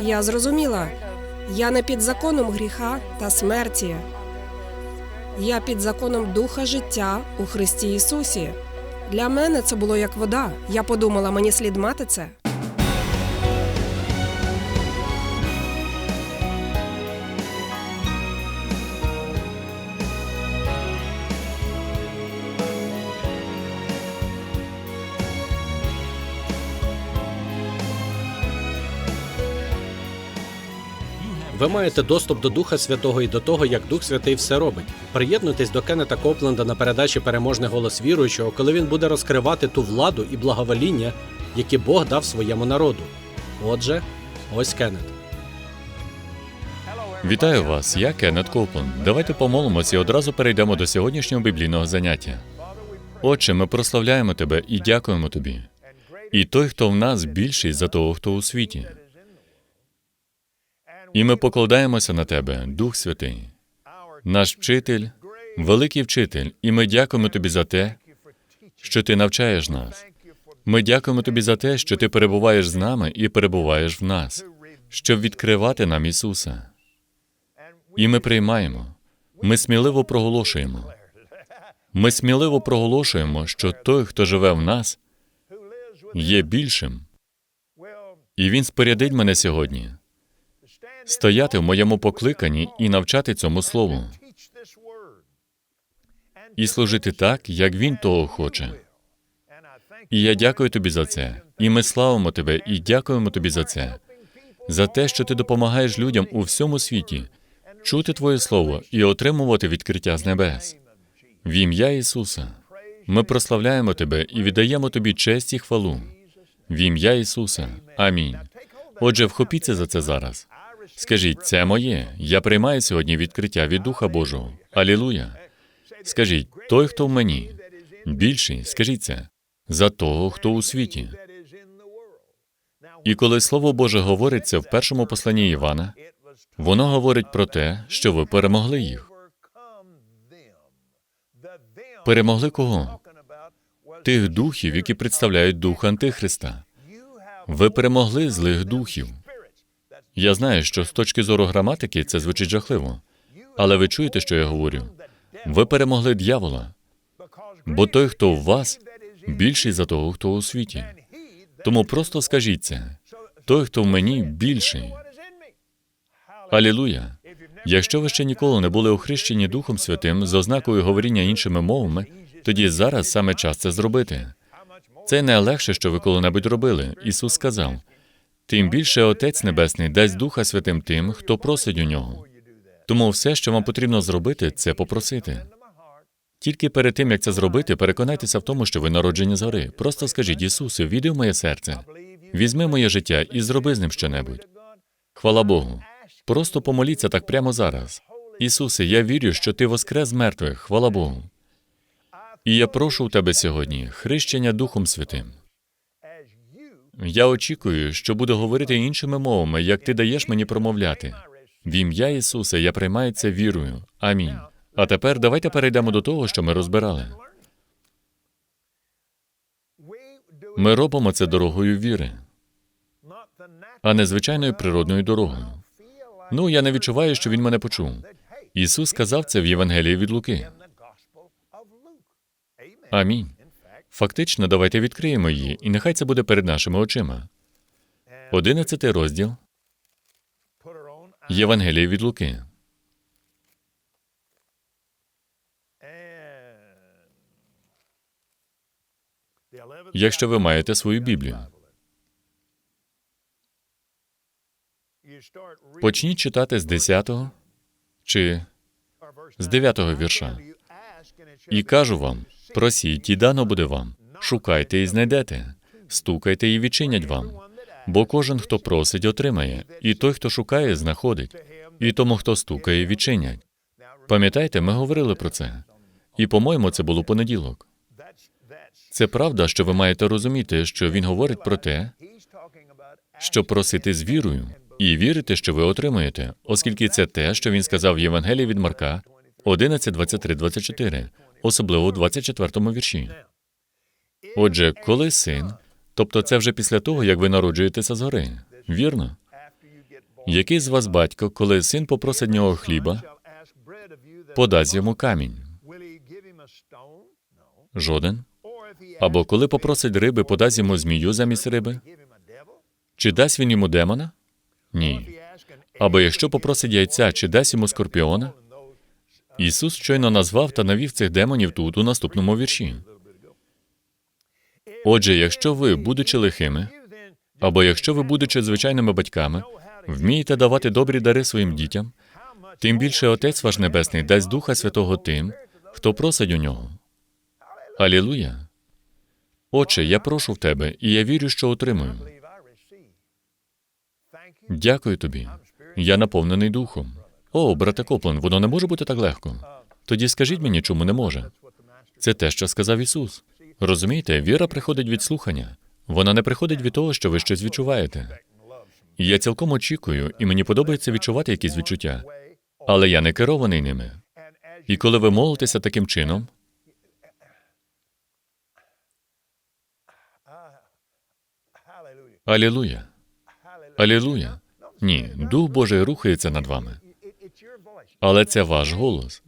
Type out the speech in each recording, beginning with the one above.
Я зрозуміла. Я не під законом гріха та смерті. Я під законом духа життя у Христі Ісусі. Для мене це було як вода. Я подумала, мені слід мати це. Ви маєте доступ до Духа Святого і до того, як Дух Святий все робить. Приєднуйтесь до Кеннета Копленда на передачі Переможний голос віруючого, коли він буде розкривати ту владу і благовоління, які Бог дав своєму народу. Отже, ось Кеннет. Вітаю вас, я Кеннет Коупленд. Давайте помолимося і одразу перейдемо до сьогоднішнього біблійного заняття. Отче, ми прославляємо тебе і дякуємо тобі. І той, хто в нас більший за того, хто у світі. І ми покладаємося на тебе, Дух Святий, наш вчитель, великий вчитель, і ми дякуємо тобі за те, що ти навчаєш нас. Ми дякуємо тобі за те, що ти перебуваєш з нами і перебуваєш в нас, щоб відкривати нам Ісуса. І ми приймаємо. Ми сміливо проголошуємо. Ми сміливо проголошуємо, що той, хто живе в нас, є більшим. І він спорядить мене сьогодні стояти в моєму покликанні і навчати цьому слову, і служити так, як він того хоче. І я дякую тобі за це. І ми славимо тебе і дякуємо тобі за це, за те, що ти допомагаєш людям у всьому світі чути Твоє Слово і отримувати відкриття з небес. В ім'я Ісуса ми прославляємо Тебе і віддаємо Тобі честь і хвалу. В ім'я Ісуса. Амінь. Отже, вхопіться за це зараз. Скажіть, це моє. Я приймаю сьогодні відкриття від Духа Божого. Алілуя. Скажіть, той, хто в мені, більший, скажіть це, за того, хто у світі. І коли Слово Боже говориться в першому посланні Івана, воно говорить про те, що ви перемогли їх. Перемогли кого? Тих духів, які представляють дух Антихриста. Ви перемогли злих духів. Я знаю, що з точки зору граматики це звучить жахливо. Але ви чуєте, що я говорю? Ви перемогли дьявола, бо той, хто в вас, більший за того, хто у світі. Тому просто скажіть це. Той, хто в мені, більший. Алілуя! Якщо ви ще ніколи не були охрещені Духом Святим з ознакою говоріння іншими мовами, тоді зараз саме час це зробити. Це найлегше, що ви коли-небудь робили. Ісус сказав: тим більше Отець Небесний дасть Духа Святим тим, хто просить у нього. Тому все, що вам потрібно зробити, це попросити. Тільки перед тим, як це зробити, переконайтеся в тому, що ви народжені згори. Просто скажіть Ісусу, війди в моє серце, візьми моє життя і зроби з ним щонебудь. Хвала Богу. Просто помоліться так прямо зараз. Ісусе, я вірю, що Ти воскрес з мертвих, хвала Богу. І я прошу у тебе сьогодні хрещення Духом Святим. Я очікую, що буду говорити іншими мовами, як ти даєш мені промовляти. В ім'я Ісуса я приймаю це вірою. Амінь. А тепер давайте перейдемо до того, що ми розбирали. Ми робимо це дорогою віри, а не звичайною природною дорогою. Ну, я не відчуваю, що він мене почув. Ісус сказав це в Євангелії від Луки. Амінь. Фактично, давайте відкриємо її, і нехай це буде перед нашими очима. Одинадцятий розділ Євангелії від Луки. Якщо ви маєте свою Біблію, почніть читати з 10 чи з 9 вірша. І кажу вам: просіть, і дано буде вам. Шукайте і знайдете, стукайте і відчинять вам. Бо кожен, хто просить, отримає, і той, хто шукає, знаходить, і тому, хто стукає, відчинять. Пам'ятаєте, ми говорили про це. І, по-моєму, це було понеділок. Це правда, що ви маєте розуміти, що він говорить про те, що просити з вірою і вірити, що ви отримаєте, оскільки це те, що він сказав в Євангелії від Марка 11, 23, 24, особливо у 24 вірші. Отже, коли син, тобто це вже після того, як ви народжуєтеся згори, вірно? Який з вас батько, коли син попросить нього хліба, подасть йому камінь? Жоден. Або коли попросить риби, подасть йому змію замість риби? Чи дасть він йому демона? Ні. Або якщо попросить яйця, чи дасть йому скорпіона? Ісус щойно назвав та навів цих демонів тут, у наступному вірші. Отже, якщо ви, будучи лихими, або якщо ви, будучи звичайними батьками, вмієте давати добрі дари своїм дітям, тим більше Отець ваш Небесний дасть Духа Святого тим, хто просить у нього. Алілуя! Отче, я прошу в тебе, і я вірю, що отримую. Дякую тобі. Я наповнений духом. О, брате Коплен, воно не може бути так легко. Тоді скажіть мені, чому не може. Це те, що сказав Ісус. Розумієте, віра приходить від слухання. Вона не приходить від того, що ви щось відчуваєте. Я цілком очікую, і мені подобається відчувати якісь відчуття, але я не керований ними. І коли ви молитеся таким чином, Алілуя! Алілуя! Ні, Дух Божий рухається над вами. Але це ваш голос.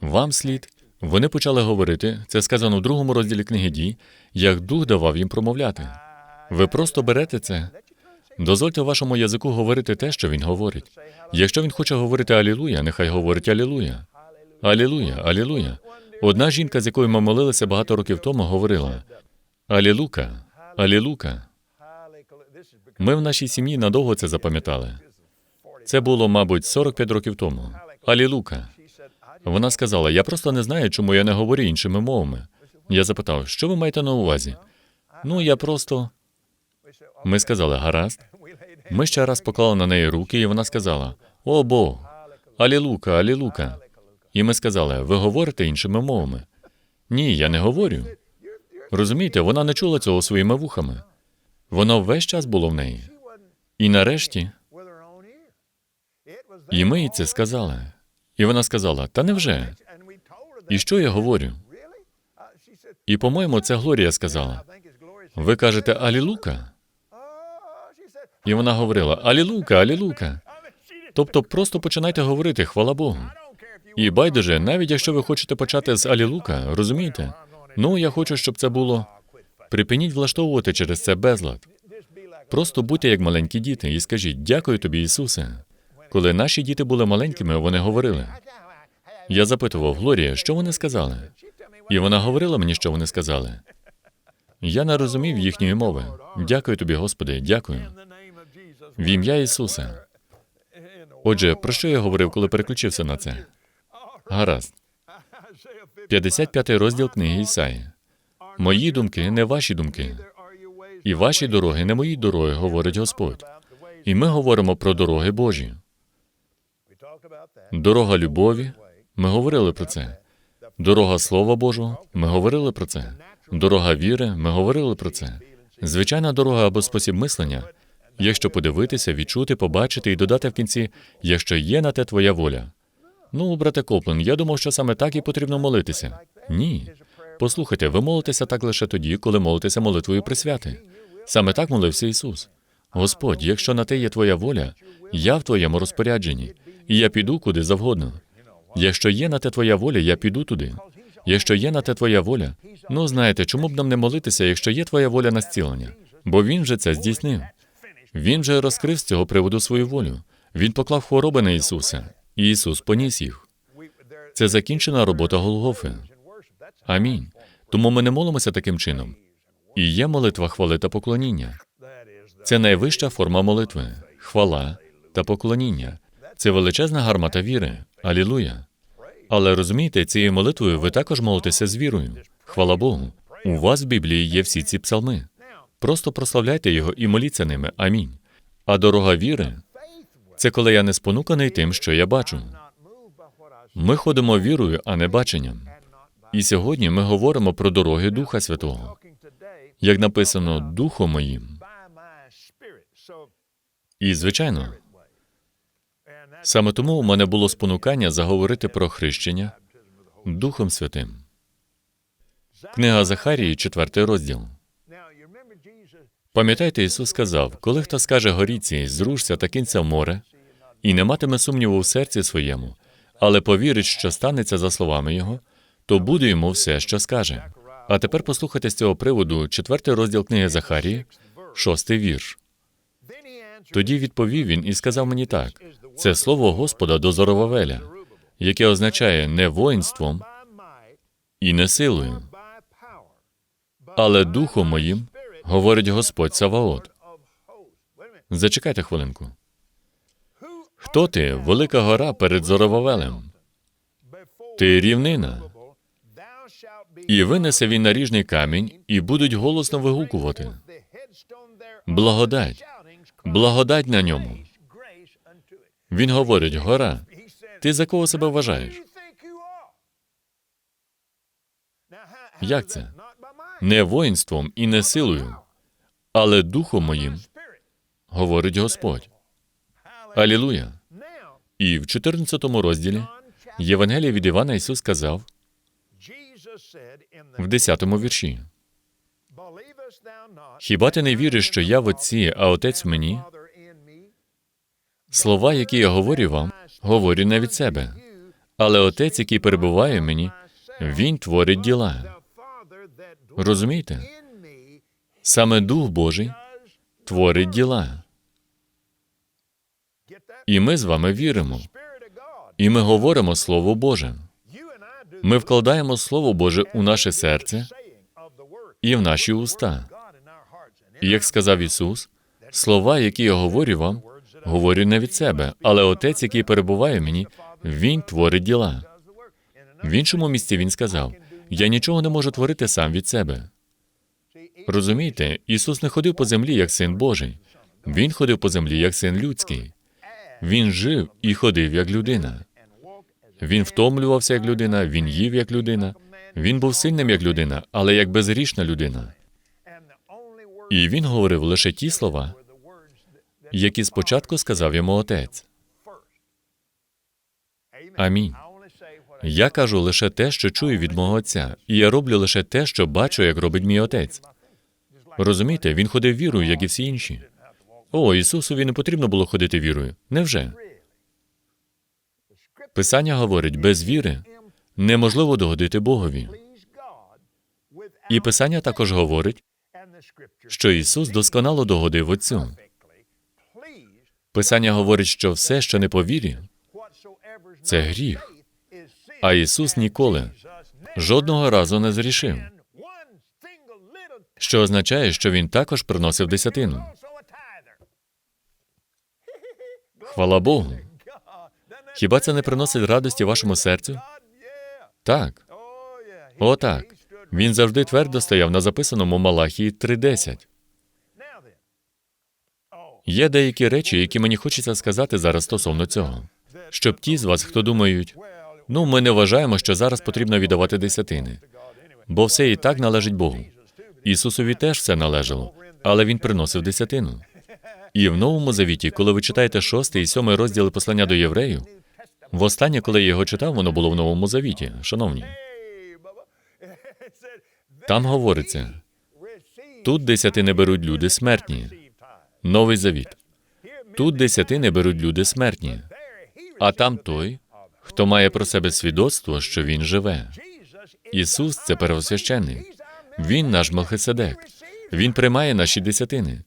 Вам слід. Вони почали говорити, це сказано в другому розділі книги дій, як дух давав їм промовляти. Ви просто берете це. Дозвольте вашому язику говорити те, що він говорить. Якщо він хоче говорити Алілуя, нехай говорить Алілуя. Алілуя, Алілуя. Одна жінка, з якою ми молилися багато років тому, говорила Алілука, Алілука. Ми в нашій сім'ї надовго це запам'ятали. Це було, мабуть, 45 років тому. Алілука. Вона сказала: Я просто не знаю, чому я не говорю іншими мовами. Я запитав, що ви маєте на увазі? Ну, я просто. Ми сказали, гаразд. Ми ще раз поклали на неї руки, і вона сказала: О Бог, Алілука, Алілука. І ми сказали, ви говорите іншими мовами. Ні, я не говорю. Розумієте, вона не чула цього своїми вухами. Воно весь час було в неї. І нарешті, і ми їй це сказали. І вона сказала: Та невже? І що я говорю? І, по-моєму, це Глорія сказала. Ви кажете Алілука? І вона говорила Алілука, Алілука. Тобто просто починайте говорити, хвала Богу. І байдуже, навіть якщо ви хочете почати з Алілука, розумієте? Ну, я хочу, щоб це було. Припиніть влаштовувати через це безлад. Просто будьте як маленькі діти і скажіть дякую тобі, Ісусе. Коли наші діти були маленькими, вони говорили. Я запитував Глорія, що вони сказали. І вона говорила мені, що вони сказали. Я не розумів їхньої мови. Дякую тобі, Господи, дякую. В ім'я Ісуса. Отже, про що я говорив, коли переключився на це? Гаразд. 55 розділ книги Ісаї. Мої думки не ваші думки, і ваші дороги не мої дороги, говорить Господь. І ми говоримо про дороги Божі. Дорога любові. Ми говорили про це. Дорога Слова Божого. Ми говорили про це. Дорога віри. Ми говорили про це. Звичайна дорога або спосіб мислення. Якщо подивитися, відчути, побачити і додати в кінці, якщо є на те твоя воля. Ну, брате Коплен, я думав, що саме так і потрібно молитися. Ні. Послухайте, ви молитеся так лише тоді, коли молитеся молитвою присвяти. Саме так молився Ісус. Господь, якщо на те є твоя воля, я в твоєму розпорядженні, я піду куди завгодно. Якщо є на те твоя воля, я піду туди. Якщо є на те твоя воля, ну знаєте, чому б нам не молитися, якщо є твоя воля на зцілення? Бо він же це здійснив. Він же розкрив з цього приводу свою волю. Він поклав хвороби на Ісуса, і Ісус поніс їх. Це закінчена робота Голгофи. Амінь. Тому ми не молимося таким чином. І є молитва хвали та поклоніння. Це найвища форма молитви хвала та поклоніння. Це величезна гармата віри. Алілуя. Але розумієте, цією молитвою ви також молитеся з вірою. Хвала Богу. У вас в Біблії є всі ці псалми. Просто прославляйте його і моліться ними. Амінь. А дорога віри це коли я не спонуканий тим, що я бачу. Ми ходимо вірою, а не баченням. І сьогодні ми говоримо про дороги Духа Святого. Як написано, Духом моїм. І, звичайно, саме тому у мене було спонукання заговорити про хрещення Духом Святим. Книга Захарії, четвертий розділ. Пам'ятаєте, Ісус сказав, коли хто скаже горіці, зрушся та кинься в море, і не матиме сумніву в серці своєму, але повірить, що станеться за словами Його, то буде йому все, що скаже. А тепер послухайте з цього приводу четвертий розділ книги Захарії, шостий вірш. Тоді відповів він і сказав мені так: це слово Господа до Зоровавеля, яке означає не воїнством і не силою, але духом моїм, говорить Господь Саваот. Зачекайте хвилинку. Хто ти, велика гора перед Зоровавелем? Ти рівнина. І винесе він наріжний камінь, і будуть голосно вигукувати. Благодать, благодать на ньому. Він говорить: гора, ти за кого себе вважаєш? Як це? Не воїнством і не силою, але духом моїм, говорить Господь. Алілуя. І в 14 розділі Євангелія від Івана Ісус сказав в 10 вірші: Хіба ти не віриш, що я в Отці, а Отець в мені? Слова, які я говорю вам, говорю не від себе. Але Отець, який перебуває в мені, Він творить діла. Розумієте? Саме Дух Божий творить діла. І ми з вами віримо. І ми говоримо Слово Боже. Ми вкладаємо Слово Боже у наше серце і в наші уста. І як сказав Ісус, слова, які я говорю вам, говорю не від себе, але Отець, який перебуває в мені, Він творить діла. В іншому місці Він сказав: Я нічого не можу творити сам від себе. Розумієте, Ісус не ходив по землі як син Божий. Він ходив по землі як син людський. Він жив і ходив як людина. Він втомлювався як людина, він їв як людина. Він був сильним як людина, але як безгрішна людина. І він говорив лише ті слова, які спочатку сказав йому отець. Амінь. Я кажу лише те, що чую від мого отця, і я роблю лише те, що бачу, як робить мій отець. Розумієте, він ходив вірою, як і всі інші. О, Ісусові не потрібно було ходити вірою. Невже? Писання говорить, без віри неможливо догодити Богові. І Писання також говорить, що Ісус досконало догодив Отцю. Писання говорить, що все, що не по вірі, це гріх. А Ісус ніколи жодного разу не зрішив, що означає, що Він також приносив десятину. Хвала Богу. Хіба це не приносить радості вашому серцю? Так. О, так. Він завжди твердо стояв на записаному Малахії 3.10. Є деякі речі, які мені хочеться сказати зараз стосовно цього. Щоб ті з вас, хто думають, ну, ми не вважаємо, що зараз потрібно віддавати десятини, бо все і так належить Богу. Ісусові теж все належало, але Він приносив десятину. І в Новому Завіті, коли ви читаєте шостий і сьомий розділи послання до євреїв, востаннє, коли я його читав, воно було в Новому Завіті, шановні. Там говориться, тут десятини беруть люди смертні. Новий Завіт. Тут десятини беруть люди смертні, а там той, хто має про себе свідоцтво, що він живе. Ісус це первосвященник. Він наш Мелхиседек. Він приймає наші десятини.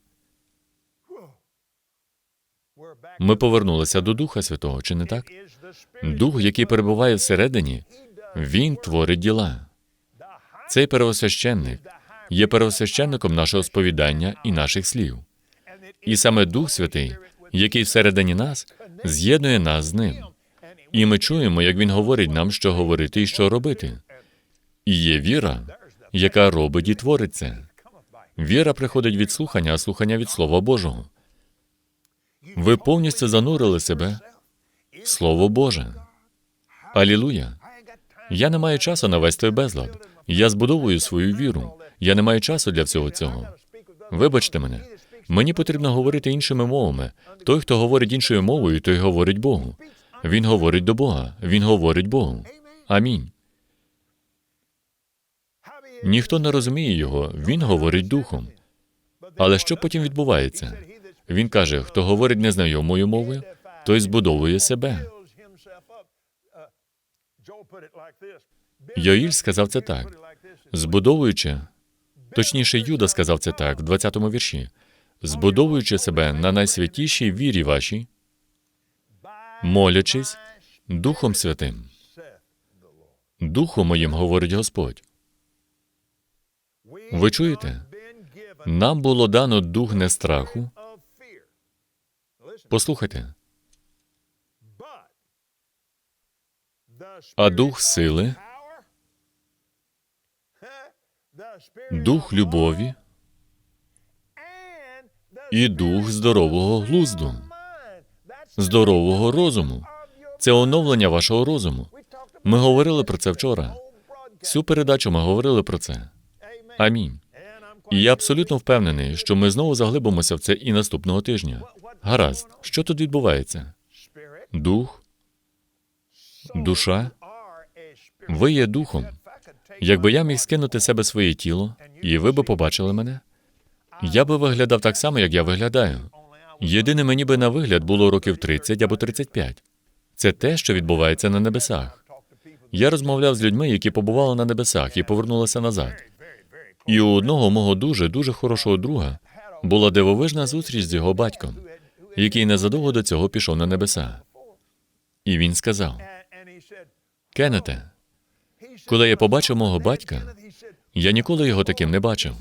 Ми повернулися до Духа Святого, чи не так? Дух, який перебуває всередині, він творить діла. Цей первосвященник є первосвященником нашого сповідання і наших слів. І саме Дух Святий, який всередині нас, з'єднує нас з ним. І ми чуємо, як він говорить нам, що говорити і що робити. І є віра, яка робить і творить це. Віра приходить від слухання, а слухання від Слова Божого. Ви повністю занурили себе в Слово Боже. Алілуя! Я не маю часу на весь той безлад. Я збудовую свою віру. Я не маю часу для всього цього. Вибачте мене. Мені потрібно говорити іншими мовами. Той, хто говорить іншою мовою, той говорить Богу. Він говорить до Бога. Він говорить Богу. Амінь. Ніхто не розуміє його, він говорить духом. Але що потім відбувається? Він каже: хто говорить незнайомою мовою, той збудовує себе. Йоїль сказав це так, збудовуючи, точніше, Юда сказав це так в 20-му вірші, збудовуючи себе на найсвятішій вірі вашій, молячись Духом Святим. Духом моїм говорить Господь. Ви чуєте? Нам було дано дух не страху. Послухайте, а дух сили, дух любові і дух здорового глузду, здорового розуму. Це оновлення вашого розуму. Ми говорили про це вчора. Всю передачу ми говорили про це. Амінь. І я абсолютно впевнений, що ми знову заглибимося в це і наступного тижня. Гаразд, що тут відбувається? Дух, душа. Ви є духом. Якби я міг скинути себе своє тіло, і ви би побачили мене, я би виглядав так само, як я виглядаю. Єдине мені би на вигляд було років 30 або 35. Це те, що відбувається на небесах. Я розмовляв з людьми, які побували на небесах і повернулися назад. І у одного мого дуже дуже хорошого друга була дивовижна зустріч з його батьком, який незадовго до цього пішов на небеса. І він сказав: Кеннете, коли я побачив мого батька, я ніколи його таким не бачив.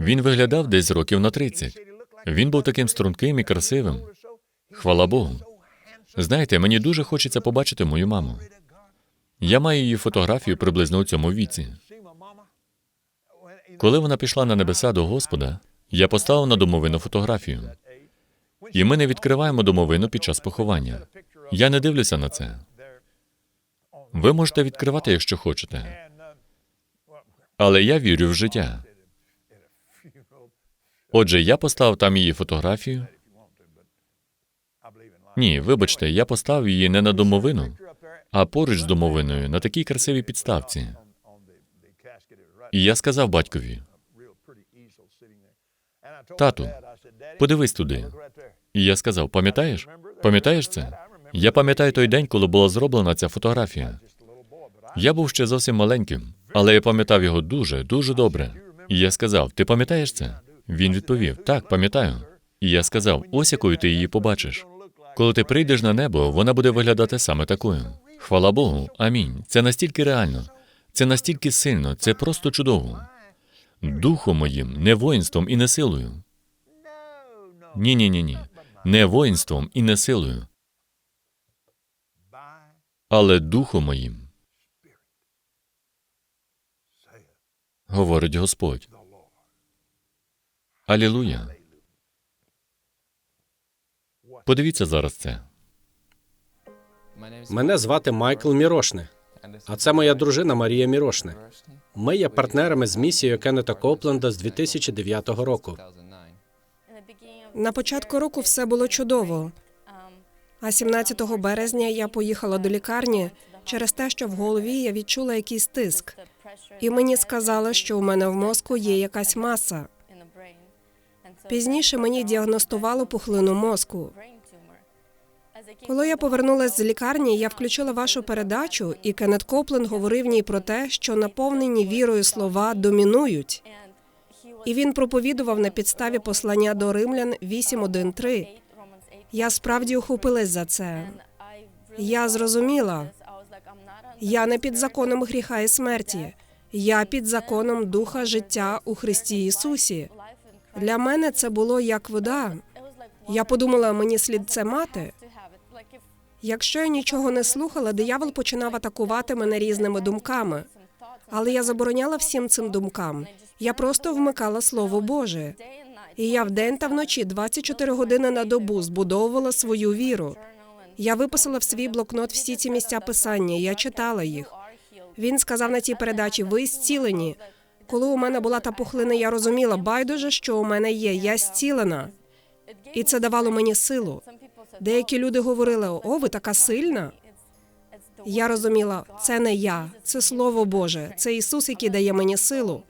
Він виглядав десь років на 30. Він був таким струнким і красивим. Хвала Богу. Знаєте, мені дуже хочеться побачити мою маму. Я маю її фотографію приблизно у цьому віці. Коли вона пішла на небеса до Господа, я поставив на домовину фотографію. І ми не відкриваємо домовину під час поховання. Я не дивлюся на це. Ви можете відкривати, якщо хочете. Але я вірю в життя. Отже, я поставив там її фотографію. Ні, вибачте, я поставив її не на домовину, а поруч з домовиною на такій красивій підставці. І я сказав батькові: Тату, подивись туди. І я сказав: пам'ятаєш? Пам'ятаєш це? Я пам'ятаю той день, коли була зроблена ця фотографія. Я був ще зовсім маленьким, але я пам'ятав його дуже, дуже добре. І я сказав: Ти пам'ятаєш це? Він відповів: Так, пам'ятаю. І я сказав: ось якою ти її побачиш. Коли ти прийдеш на небо, вона буде виглядати саме такою. Хвала Богу, амінь. Це настільки реально, це настільки сильно, це просто чудово. Духом моїм, не воїнством і не силою. Ні, ні, ні, ні. Не воїнством і не силою, але духом моїм. Говорить Господь. Алілуя. Подивіться зараз це. Мене звати Майкл Мірошне, а це моя дружина Марія Мірошне. Ми є партнерами з місією Кеннета Копленда з 2009 року. На початку року все було чудово. А 17 березня я поїхала до лікарні через те, що в голові я відчула якийсь тиск. І мені сказали, що у мене в мозку є якась маса. Пізніше мені діагностували пухлину мозку. Коли я повернулася з лікарні, я включила вашу передачу, і Кеннет Копленд говорив в ній про те, що наповнені вірою слова домінують. І він проповідував на підставі послання до римлян 8.1.3. Я справді ухопилась за це. Я зрозуміла. Я не під законом гріха і смерті. Я під законом духа життя у Христі Ісусі. Для мене це було як вода. Я подумала, мені слід це мати. Якщо я нічого не слухала, диявол починав атакувати мене різними думками. Але я забороняла всім цим думкам. Я просто вмикала Слово Боже. І я вдень та вночі 24 години на добу збудовувала свою віру. Я виписала в свій блокнот всі ці місця писання. Я читала їх. Він сказав на цій передачі: ви зцілені. Коли у мене була та пухлина, я розуміла, байдуже, що у мене є. Я зцілена. І це давало мені силу. Деякі люди говорили: о, ви така сильна. Я розуміла, це не я, це Слово Боже, це Ісус, який дає мені силу.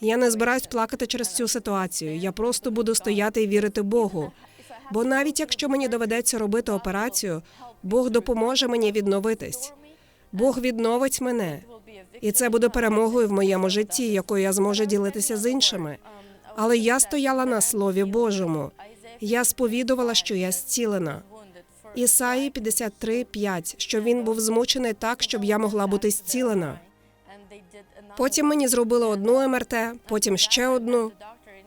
Я не збираюсь плакати через цю ситуацію. Я просто буду стояти і вірити Богу. Бо навіть якщо мені доведеться робити операцію, Бог допоможе мені відновитись. Бог відновить мене, і це буде перемогою в моєму житті, якою я зможу ділитися з іншими. Але я стояла на слові Божому. Я сповідувала, що я зцілена. Ісаї 53:5, що він був змучений так, щоб я могла бути зцілена. Потім мені зробили одну МРТ, потім ще одну.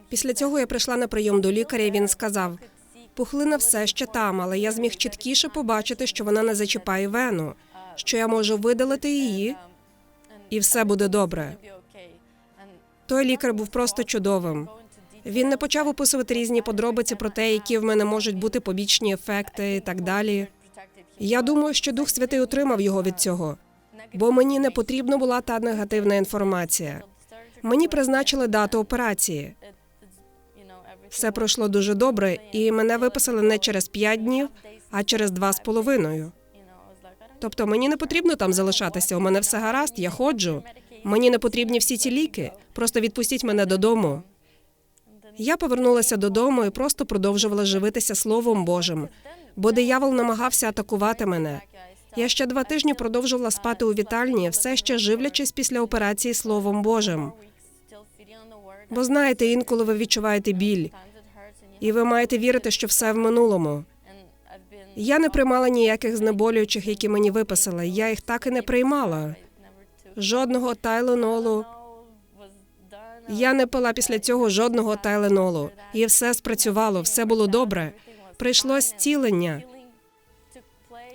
Після цього я прийшла на прийом до лікаря, і він сказав: пухлина все ще там, але я зміг чіткіше побачити, що вона не зачіпає вену, що я можу видалити її, і все буде добре. Той лікар був просто чудовим. Він не почав описувати різні подробиці про те, які в мене можуть бути побічні ефекти і так далі. Я думаю, що Дух Святий отримав його від цього, бо мені не потрібна була та негативна інформація. Мені призначили дату операції. Все пройшло дуже добре, і мене виписали не через п'ять днів, а через два з половиною. Тобто мені не потрібно там залишатися. У мене все гаразд, я ходжу. Мені не потрібні всі ці ліки. Просто відпустіть мене додому. Я повернулася додому і просто продовжувала живитися Словом Божим, бо диявол намагався атакувати мене. Я ще два тижні продовжувала спати у вітальні, все ще живлячись після операції Словом Божим. Бо знаєте, інколи ви відчуваєте біль, і ви маєте вірити, що все в минулому. Я не приймала ніяких знеболюючих, які мені виписали. Я їх так і не приймала. Жодного тайленолу. Я не пила після цього жодного тайленолу. І все спрацювало, все було добре. Прийшло зцілення.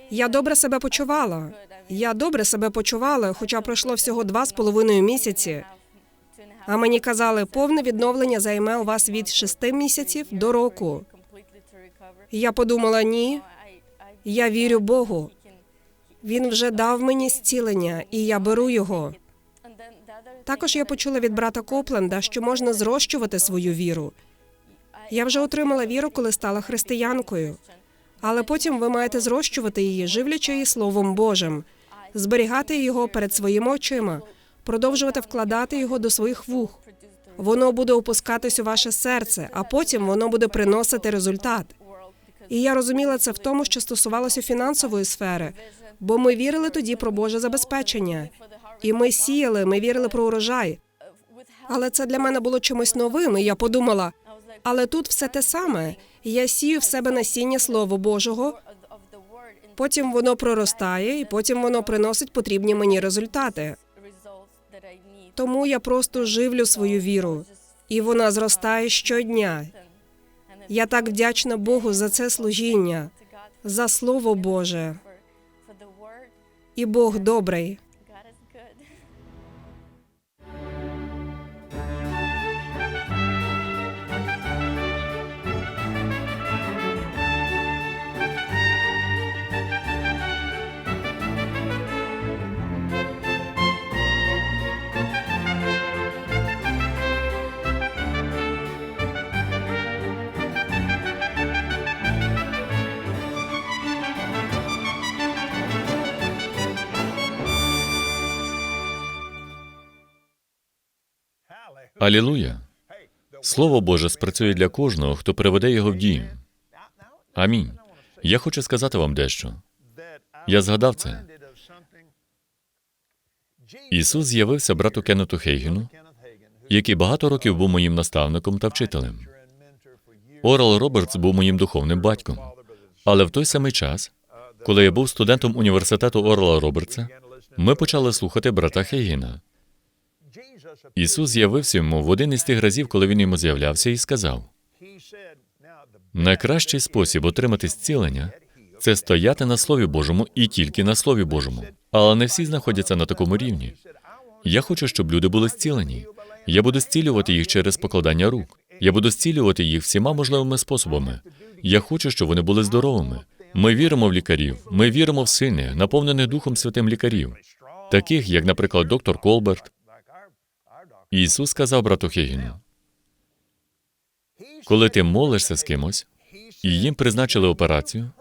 Я добре себе почувала. Я добре себе почувала, хоча пройшло всього два з половиною місяці. А мені казали, повне відновлення займе у вас від шести місяців до року. Я подумала, ні, я вірю Богу. Він вже дав мені зцілення, і я беру його. Також я почула від брата Копленда, що можна зрощувати свою віру. Я вже отримала віру, коли стала християнкою. Але потім ви маєте зрощувати її, живлячи її Словом Божим, зберігати його перед своїми очима, продовжувати вкладати його до своїх вух. Воно буде опускатись у ваше серце, а потім воно буде приносити результат. І я розуміла це в тому, що стосувалося фінансової сфери, бо ми вірили тоді про Боже забезпечення. І ми сіяли, ми вірили про урожай. Але це для мене було чимось новим, і я подумала, але тут все те саме. Я сію в себе насіння Слова Божого, потім воно проростає, і потім воно приносить потрібні мені результати. Тому я просто живлю свою віру, і вона зростає щодня. Я так вдячна Богу за це служіння, за Слово Боже. І Бог добрий. Алілуя! Слово Боже спрацює для кожного, хто приведе його в дію. Амінь. Я хочу сказати вам дещо. Я згадав це. Ісус з'явився брату Кеннету Хейгену, який багато років був моїм наставником та вчителем. Орел Робертс був моїм духовним батьком. Але в той самий час, коли я був студентом університету Орла Робертса, ми почали слухати брата Хейгена. Ісус з'явився йому в один із тих разів, коли він йому з'являвся, і сказав: найкращий спосіб отримати зцілення це стояти на Слові Божому і тільки на Слові Божому. Але не всі знаходяться на такому рівні. Я хочу, щоб люди були зцілені. Я буду зцілювати їх через покладання рук. Я буду зцілювати їх всіма можливими способами. Я хочу, щоб вони були здоровими. Ми віримо в лікарів. Ми віримо в сильних, наповнених Духом Святим лікарів, таких як, наприклад, доктор Колберт. Ісус сказав брату Хейгену, коли ти молишся з кимось, і їм призначили операцію,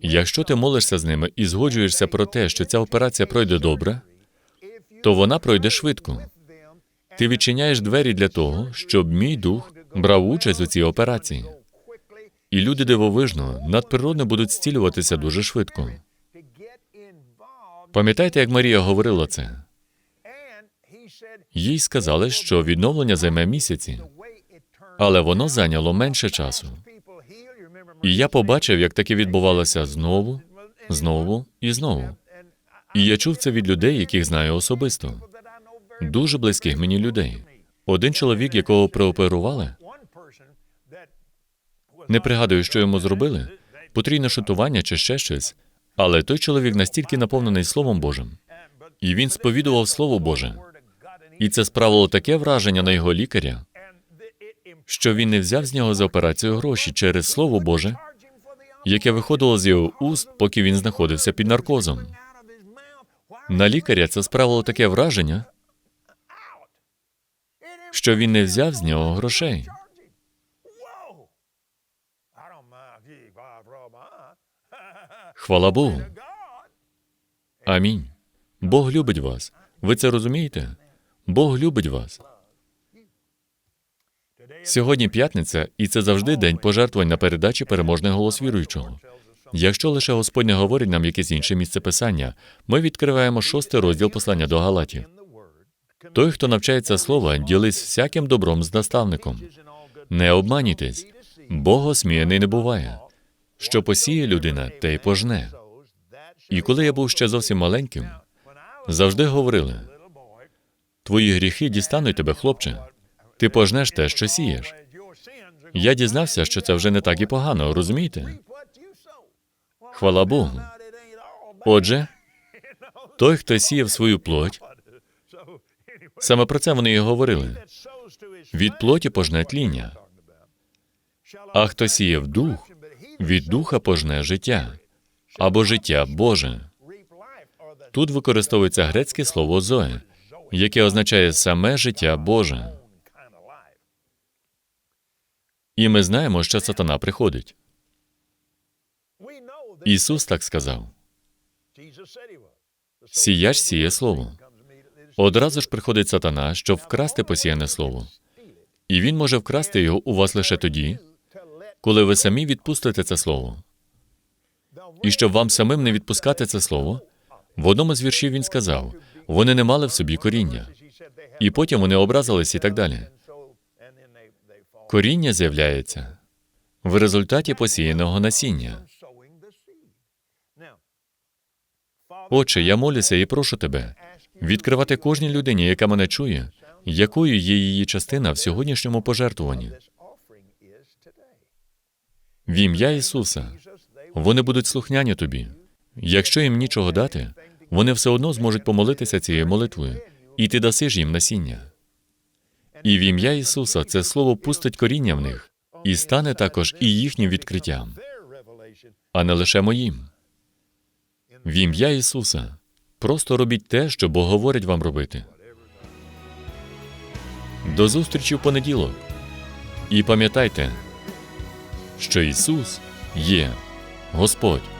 якщо ти молишся з ними і згоджуєшся про те, що ця операція пройде добре, то вона пройде швидко. Ти відчиняєш двері для того, щоб мій дух брав участь у цій операції. І люди дивовижно, надприродно будуть зцілюватися дуже швидко. Пам'ятаєте, як Марія говорила це? Їй сказали, що відновлення займе місяці, але воно зайняло менше часу. І я побачив, як таке відбувалося знову, знову і знову. І я чув це від людей, яких знаю особисто, дуже близьких мені людей. Один чоловік, якого прооперували, не пригадую, що йому зробили, потрійне шутування чи ще щось. Але той чоловік настільки наповнений Словом Божим, і він сповідував Слово Боже. І це справило таке враження на його лікаря, що він не взяв з нього за операцію гроші через Слово Боже, яке виходило з його уст, поки він знаходився під наркозом. На лікаря це справило таке враження, що він не взяв з нього грошей. Хвала Богу. Амінь. Бог любить вас. Ви це розумієте? Бог любить вас. Сьогодні п'ятниця, і це завжди день пожертвувань на передачі переможний голос віруючого. Якщо лише Господь говорить нам якесь інше місце писання, ми відкриваємо шостий розділ послання до Галатів. Той, хто навчається слова, ділись всяким добром з наставником. Не обманюйтесь, Бог осміяний не буває. Що посіє людина, те й пожне. І коли я був ще зовсім маленьким, завжди говорили: твої гріхи дістануть тебе, хлопче. Ти пожнеш те, що сієш. Я дізнався, що це вже не так і погано, розумієте? Хвала Богу. Отже, той, хто сіяв свою плоть, саме про це вони і говорили. Від плоті пожне тління, а хто сіяв дух, від духа пожне життя або життя Боже. Тут використовується грецьке слово зоe, яке означає саме життя Боже. І ми знаємо, що сатана приходить. Ісус так сказав: сіяч сіє слово. Одразу ж приходить сатана, щоб вкрасти посіяне слово. І він може вкрасти його у вас лише тоді, коли ви самі відпустите це слово. І щоб вам самим не відпускати це слово, в одному з віршів він сказав: вони не мали в собі коріння, і потім вони образились і так далі. Коріння з'являється в результаті посіяного насіння. Отче, я молюся і прошу тебе відкривати кожній людині, яка мене чує, якою є її частина в сьогоднішньому пожертвуванні. В ім'я Ісуса вони будуть слухняні тобі. Якщо їм нічого дати, вони все одно зможуть помолитися цією молитвою, і ти дасиш їм насіння. І в ім'я Ісуса це слово пустить коріння в них і стане також і їхнім відкриттям, а не лише моїм. В ім'я Ісуса просто робіть те, що Бог говорить вам робити. До зустрічі в понеділок. І пам'ятайте, що Ісус є Господь.